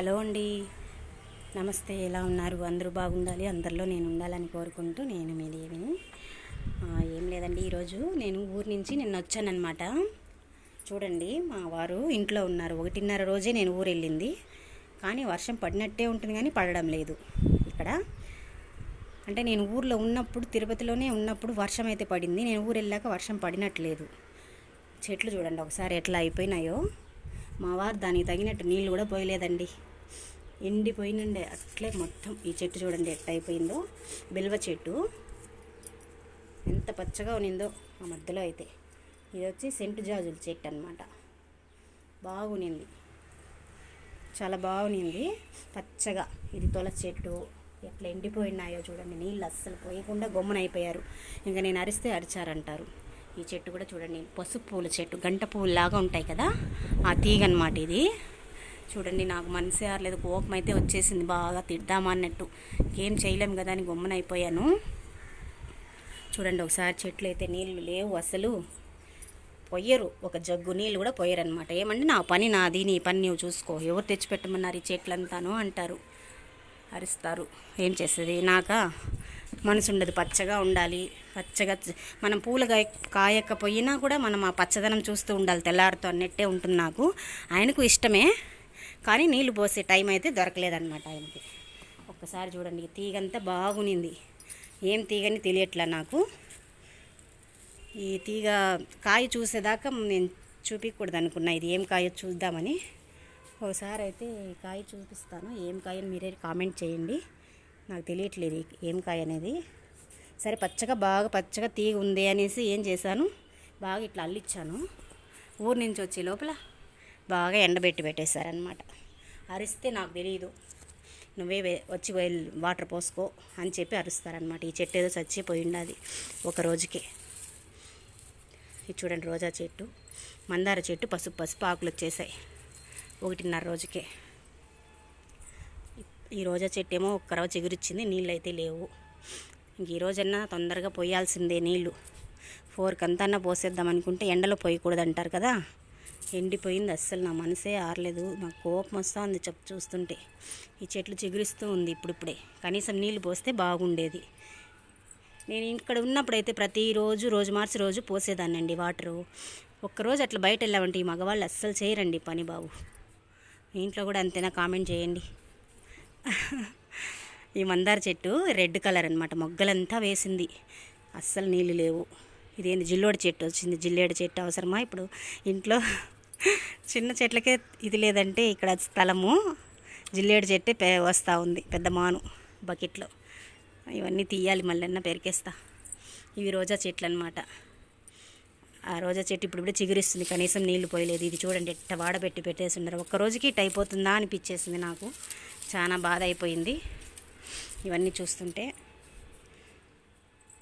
Hello అండి. నమస్తే ఎలా ఉన్నారు? అందరూ బాగుండాలి అందరిలో నేను ఉండాలని కోరుకుంటూ నేను మీ దేవిని. ఏం లేదండి ఈరోజు నేను ఊరి నుంచి నిన్న వచ్చానమాట చూడండి మా వారు ఇంట్లో ఉన్నారు. ఒకటిన్నర రోజే నేను ఊరు వెళ్ళింది. కానీ వర్షం పడినట్టే ఉంటుంది కానీ పడడం లేదు ఇక్కడ. అంటే నేను ఊర్లో ఉన్నప్పుడు తిరుపతిలోనే ఉన్నప్పుడు వర్షం అయితే పడింది. నేను ఊరు వెళ్ళాక వర్షం పడినట్లేదు. చెట్లు చూడండి ఒకసారి ఎట్లా అయిపోయినాయో. మా వారు దానికి తగినట్టు నీళ్ళు కూడా పోయలేదండి. ఎండిపోయినండి అట్లే మొత్తం ఈ చెట్టు చూడండి ఎట్ట అయిపోయిందో. బిల్వ చెట్టు. ఎంత పచ్చగా ఉన్నిందో ఆ మధ్యలో అయితే. ఇది వచ్చి సెంటు జాజుల చెట్టు అనమాట బాగునింది చాలా బాగునింది పచ్చగా. ఇది తులసి చెట్టు. ఎట్లా ఎండిపోయినాయో చూడండి. నీళ్ళు అస్సలు పోయకుండా గొమ్మనైపోయారు. ఇంకా నేను అరిస్తే అరిచారంటారు. ఈ చెట్టు కూడా చూడండి. పసుపు పూల చెట్టు. గంట పువ్వులు లాగా ఉంటాయి కదా? ఆ తీగ అనమాట ఇది. చూడండి నాకు మనసే ఆరలేదు కోపం అయితే వచ్చేసింది బాగా తిడ్డామా అన్నట్టు. ఏం చేయలేము కదా అని గమ్మునైపోయాను. చూడండి ఒకసారి చెట్లు అయితే నీళ్ళు లేవు అసలు. పొయ్యరు ఒక జగ్గు నీళ్ళు కూడా పొయ్యరు అనమాట ఏమంటే నా పని నాది నీ పని నువ్వు చూసుకో. ఎవరు తెచ్చిపెట్టమన్నారు ఈ చెట్లంతాను? అంటారు. అరుస్తారు. ఏం చేస్తుంది? నాక? మనసు ఉండదు పచ్చగా ఉండాలి. పచ్చగా మనం పూలు కాయ కాయకపోయినా కూడా మనం ఆ పచ్చదనం చూస్తూ ఉండాలి తెల్లారితో అన్నట్టే ఉంటుంది నాకు. ఆయనకు ఇష్టమే. కానీ నీళ్ళు పోసే టైం అయితే దొరకలేదన్నమాట ఆయనకి. ఒక్కసారి చూడండి తీగంతా బాగునింది. ఏం తీగని తెలియట్లా నాకు. ఈ తీగ కాయ చూసేదాకా నేను చూపించకూడదు అనుకున్నా ఇది ఏం కాయ చూద్దామని. ఒకసారి అయితే ఈ కాయ చూపిస్తాను ఏం కాయని మీరే కామెంట్ చేయండి. నాకు తెలియట్లేదు ఏం కాయ అనేది. సరే పచ్చగా బాగా పచ్చగా తీగ ఉంది అనేసి ఏం చేశాను బాగా ఇట్లా అల్లిచ్చాను. ఊరు నుంచి వచ్చే లోపల బాగా ఎండబెట్టి పెట్టేశారనమాట అరిస్తే నాకు తెలియదు నువ్వే వే- వచ్చి వాటర్ పోసుకో అని చెప్పి అరుస్తారనమాట ఈ చెట్టు ఏదో చచ్చిపోయి ఉండాలి ఒక రోజుకే. ఇది చూడండి రోజా చెట్టు. మందార చెట్టు పసుపు పసుపు ఆకులు వచ్చేసాయి. ఒకటిన్నర రోజుకే. ఈ రోజా చెట్టు ఏమో ఒక్క రోజు ఎగురిచ్చింది నీళ్ళు అయితే లేవు. ఇంక ఈ రోజన్నా తొందరగా పోయాల్సిందే నీళ్ళు. ఫోర్కి అంతా పోసేద్దాం అనుకుంటే ఎండలో పోయకూడదు అంటారు కదా. ఎండిపోయింది అస్సలు నా మనసే ఆరలేదు. నాకు కోపం వస్తూ ఉంది చెప్పు చూస్తుంటే. ఈ చెట్లు చిగురిస్తూ ఉంది ఇప్పుడిప్పుడే. కనీసం నీళ్ళు పోస్తే బాగుండేది. నేను ఇక్కడ ఉన్నప్పుడైతే ప్రతిరోజు రోజు మార్చి రోజు పోసేదాన్నండి వాటరు. ఒక్కరోజు అట్లా బయట వెళ్ళామంటే ఈ మగవాళ్ళు అస్సలు చేయరండి పని బాబు. మీ ఇంట్లో కూడా అంతేనా కామెంట్ చేయండి. ఈ మందార చెట్టు రెడ్ కలర్ అనమాట మొగ్గలంతా వేసింది. అస్సలు నీళ్ళు లేవు. ఇదేంది జిల్లోడి చెట్టు వచ్చింది జిల్లేడు చెట్టు అవసరమా ఇప్పుడు? ఇంట్లో చిన్న చెట్లకే ఇది లేదంటే ఇక్కడ స్థలము. జిల్లేడు చెట్టే పే వస్తూ ఉంది పెద్ద మాను బకెట్లో. ఇవన్నీ తీయాలి మళ్ళీ పెరికేస్తా. ఇవి రోజా చెట్లు అనమాట ఆ రోజా చెట్టు ఇప్పుడు ఇప్పుడు చిగురిస్తుంది కనీసం నీళ్ళు పోయలేదు. ఇది చూడండి ఎట్ట వాడబెట్టి పెట్టేసి ఉన్నారు ఒక్క రోజుకి ఇట్ అయిపోతుందా అనిపించేసింది నాకు. చాలా బాధ అయిపోయింది. ఇవన్నీ చూస్తుంటే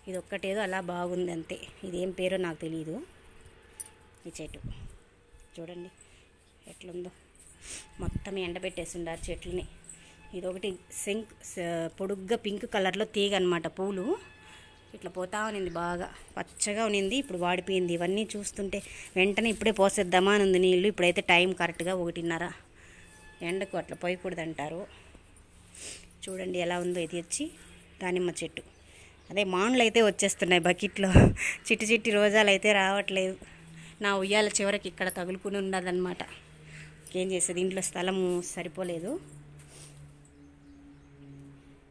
ఇది ఒక్కటేదో అలా బాగుంది అంతే ఇదేం పేరో నాకు తెలియదు ఈ చెట్టు. చూడండి ఎట్లుందో. మొత్తం ఎండబెట్టేసి ఉండారు చెట్లని. ఇదొకటి సింక్ పొడుగ్గా పింక్ కలర్లో తీగ అనమాట పూలు. ఇట్లా పోతా ఉనింది బాగా. పచ్చగా ఉన్నింది ఇప్పుడు వాడిపోయింది. ఇవన్నీ చూస్తుంటే వెంటనే ఇప్పుడే పోసేద్దామా అని ఉంది నీళ్ళు. ఇప్పుడైతే టైం కరెక్ట్గా ఒకటిన్నర. ఎండకు అట్లా పోయకూడదంటారు. చూడండి ఎలా ఉందో ఇది వచ్చి దానిమ్మ చెట్టు. అదే మామూలు అయితే వచ్చేస్తున్నాయి బకెట్లో. చిట్టి చిట్టి రోజాలు అయితే రావట్లేదు. నా ఉయ్యాల చివరికి ఇక్కడ తగులుకుని ఉన్నదన్నమాట. ఏం చేసేది ఇంట్లో స్థలము సరిపోలేదు.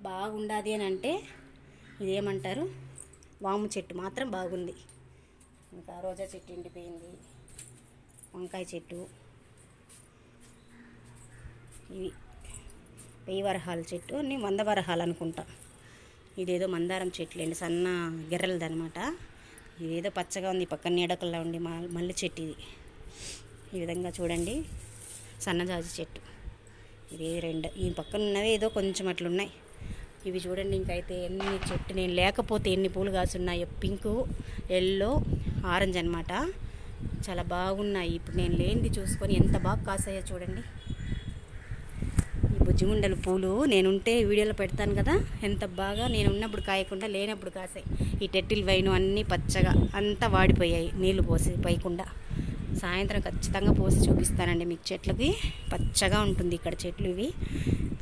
బాగుండాది అని అంటే ఇదేమంటారు? వాము చెట్టు మాత్రం బాగుంది. ఇంకా రోజా చెట్టు ఎండిపోయింది. వంకాయ చెట్టు. ఇవి. వెయ్యి వరహాల చెట్టు అన్నీ వంద వరహాలు అనుకుంటా. ఇదేదో మందారం చెట్లు అండి సన్న గెర్రెలదనమాట ఇదేదో పచ్చగా ఉంది పక్కన నీడకల్లా ఉండి మల్లె చెట్టు ఇది ఈ విధంగా చూడండి సన్నజాజి చెట్టు. ఇది రెండు ఈ పక్కన ఉన్నవి ఏదో కొంచెం అట్లున్నాయి. ఇవి చూడండి ఇంకైతే ఎన్ని చెట్టు నేను లేకపోతే ఎన్ని పూలు కాసున్నాయో. పింకు ఎల్లో ఆరెంజ్ అనమాట చాలా బాగున్నాయి. ఇప్పుడు నేను లేనిది చూసుకొని ఎంత బాగా కాసాయో చూడండి. ఈ బుజ్జిముండల పూలు నేనుంటే వీడియోలో పెడతాను కదా. ఎంత బాగా నేను ఉన్నప్పుడు కాయకుండా లేనప్పుడు కాసాయి. ఈ టెట్టిల్ వైను అన్నీ పచ్చగా అంతా వాడిపోయాయి నీళ్ళు పోసి పైకుండా సాయంత్రం ఖచ్చితంగా పోసి చూపిస్తానండి మీకు చెట్లకి. పచ్చగా ఉంటుంది ఇక్కడ చెట్లు ఇవి.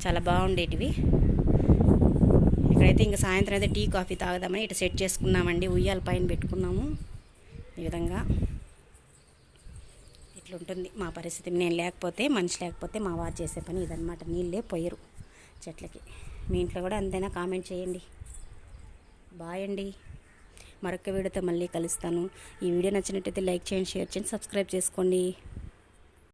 చాలా బాగుండేటివి. ఇక్కడైతే ఇంకా సాయంత్రం అయితే టీ కాఫీ తాగుదామని ఇటు సెట్ చేసుకున్నామండి. ఉయ్యాల పైన పెట్టుకున్నాము. ఈ విధంగా. ఇట్లుంటుంది మా పరిస్థితి నేను లేకపోతే మనిషి లేకపోతే మా వారు చేసే పని ఇదనమాట నీళ్ళే పోయరు చెట్లకి. మీ ఇంట్లో కూడా అంతైనా కామెంట్ చేయండి. బాయ్ అండి. మరొక వీడియోతో మళ్ళీ కలుస్తాను. ఈ వీడియో నచ్చినట్టయితే లైక్ చేయండి షేర్ చేయండి సబ్స్క్రైబ్ చేసుకోండి.